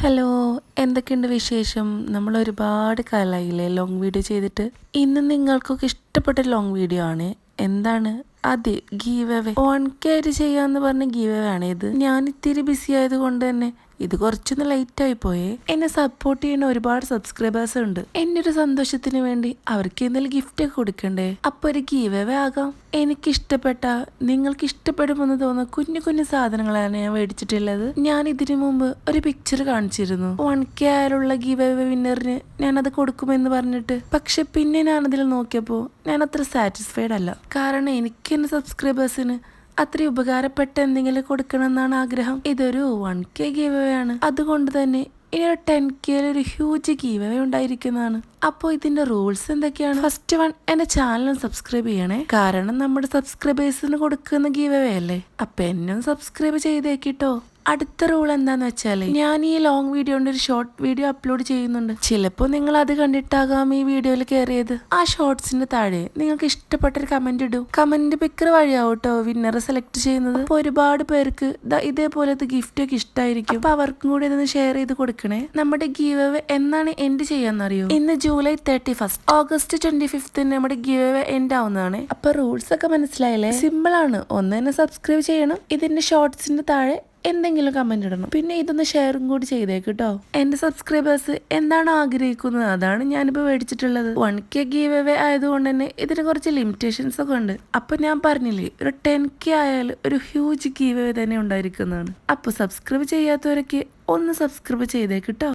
Hello എന്തൊക്കെയുണ്ട് വിശേഷം? നമ്മൾ ഒരുപാട് കാലായില്ലേ ലോങ് വീഡിയോ ചെയ്തിട്ട്. ഇന്ന് നിങ്ങൾക്കൊക്കെ ഇഷ്ടപ്പെട്ട ലോങ് വീഡിയോ ആണ്. എന്താണ്? അതെ ഗീവ് അവേ ഓൺ കെയർ ചെയ്യാന്ന് പറഞ്ഞ ഗീവ് അവേ ആണ് ഇത്. ഞാൻ ഇത്തിരി ബിസി ആയതുകൊണ്ട് തന്നെ ഇത് കുറച്ചൊന്ന് ലൈറ്റ് ആയി പോയേ. എന്നെ സപ്പോർട്ട് ചെയ്യുന്ന ഒരുപാട് സബ്സ്ക്രൈബേഴ്സ് ഉണ്ട്. എന്നൊരു സന്തോഷത്തിന് വേണ്ടി അവർക്ക് എന്തെങ്കിലും ഗിഫ്റ്റ് ഒക്കെ കൊടുക്കണ്ടേ? അപ്പൊ ഒരു ഗീവ് അവേ ആകാം. എനിക്ക് ഇഷ്ടപ്പെട്ട നിങ്ങൾക്ക് ഇഷ്ടപ്പെടുമെന്ന് തോന്നുന്ന കുഞ്ഞു കുഞ്ഞു സാധനങ്ങളാണ് ഞാൻ മേടിച്ചിട്ടുള്ളത്. ഞാൻ ഇതിനു മുമ്പ് ഒരു പിക്ചർ കാണിച്ചിരുന്നു. വൺ കെ ആയാലുള്ള ഗീവ് അവേ വിന്നറിന് ഞാൻ അത് കൊടുക്കുമെന്ന് പറഞ്ഞിട്ട്. പക്ഷെ പിന്നെ ഞാൻ അതിൽ നോക്കിയപ്പോൾ ഞാൻ അത്ര സാറ്റിസ്ഫൈഡ് അല്ല. കാരണം എനിക്ക് എന്റെ സബ്സ്ക്രൈബേഴ്സിന് അത്ര ഉപകാരപ്പെട്ട എന്തെങ്കിലും കൊടുക്കണം എന്നാണ് ആഗ്രഹം. ഇതൊരു വൺ കെ ഗീവ് ആണ്. അതുകൊണ്ട് തന്നെ ഇനി ഒരു ടെൻ കെയിൽ ഒരു ഹ്യൂജ് ഗീവ് ഉണ്ടായിരിക്കുന്നതാണ്. അപ്പോൾ ഇതിന്റെ റൂൾസ് എന്തൊക്കെയാണ്? ഫസ്റ്റ് വൺ എന്റെ ചാനൽ സബ്സ്ക്രൈബ് ചെയ്യണേ. കാരണം നമ്മുടെ സബ്സ്ക്രൈബേഴ്സിന് കൊടുക്കുന്ന ഗീവ് അല്ലേ? അപ്പൊ എന്നും സബ്സ്ക്രൈബ് ചെയ്തേക്കിട്ടോ അടുത്ത റൂൾ എന്താന്ന് വെച്ചാൽ ഞാൻ ഈ ലോങ് വീഡിയോന്റെ ഒരു ഷോർട്ട് വീഡിയോ അപ്ലോഡ് ചെയ്യുന്നുണ്ട്. ചിലപ്പോൾ നിങ്ങൾ അത് കണ്ടിട്ടാകാം ഈ വീഡിയോയിൽ കയറിയത് ആ ഷോർട്സിന്റെ താഴെ നിങ്ങൾക്ക് ഇഷ്ടപ്പെട്ട ഒരു കമന്റ് ഇടൂ. കമന്റ് പിക്കർ വഴിയാവും കേട്ടോ വിന്നറെ സെലക്ട് ചെയ്യുന്നത് ഒരുപാട് പേർക്ക് ഇതേപോലെ ഇതേപോലത്തെ ഗിഫ്റ്റ് ഒക്കെ ഇഷ്ടമായിരിക്കും അപ്പൊ അവർക്കും കൂടി ഇതൊന്ന് ഷെയർ ചെയ്ത് കൊടുക്കണേ. നമ്മുടെ ഗീവ് എന്നാണ് എൻഡ് ചെയ്യാന്നറിയോ? ഇന്ന് July thirty first August twenty ഫിഫ്ത്തിന് നമ്മുടെ ഗീവ് എൻഡ് ആവുന്നതാണ്. അപ്പൊ റൂൾസ് ഒക്കെ മനസ്സിലായില്ലേ? സിമ്പിൾ ആണ്. ഒന്ന് തന്നെ സബ്സ്ക്രൈബ് ചെയ്യണം. ഇതിന്റെ ഷോർട്സിന്റെ താഴെ എന്തെങ്കിലും കമന്റ് ഇടണം. പിന്നെ ഇതൊന്ന് ഷെയറും കൂടി ചെയ്തേക്ക് കേട്ടോ എന്റെ സബ്സ്ക്രൈബേഴ്സ് എന്താണ് ആഗ്രഹിക്കുന്നത്? അതാണ് ഞാനിപ്പോ മേടിച്ചിട്ടുള്ളത്. വൺ കെ ഗീവ് അവേ ആയതുകൊണ്ട് തന്നെ ഇതിന് കുറച്ച് ലിമിറ്റേഷൻസ് ഒക്കെ ഉണ്ട്. അപ്പൊ ഞാൻ പറഞ്ഞില്ലേ ഒരു ടെൻ കെ ആയാൽ ഒരു ഹ്യൂജ് ഗീവ് അവേ തന്നെ ഉണ്ടായിരിക്കുന്നതാണ്. അപ്പൊ സബ്സ്ക്രൈബ് ചെയ്യാത്തവരൊക്കെ ഒന്ന് സബ്സ്ക്രൈബ് ചെയ്തേക്ക് കേട്ടോ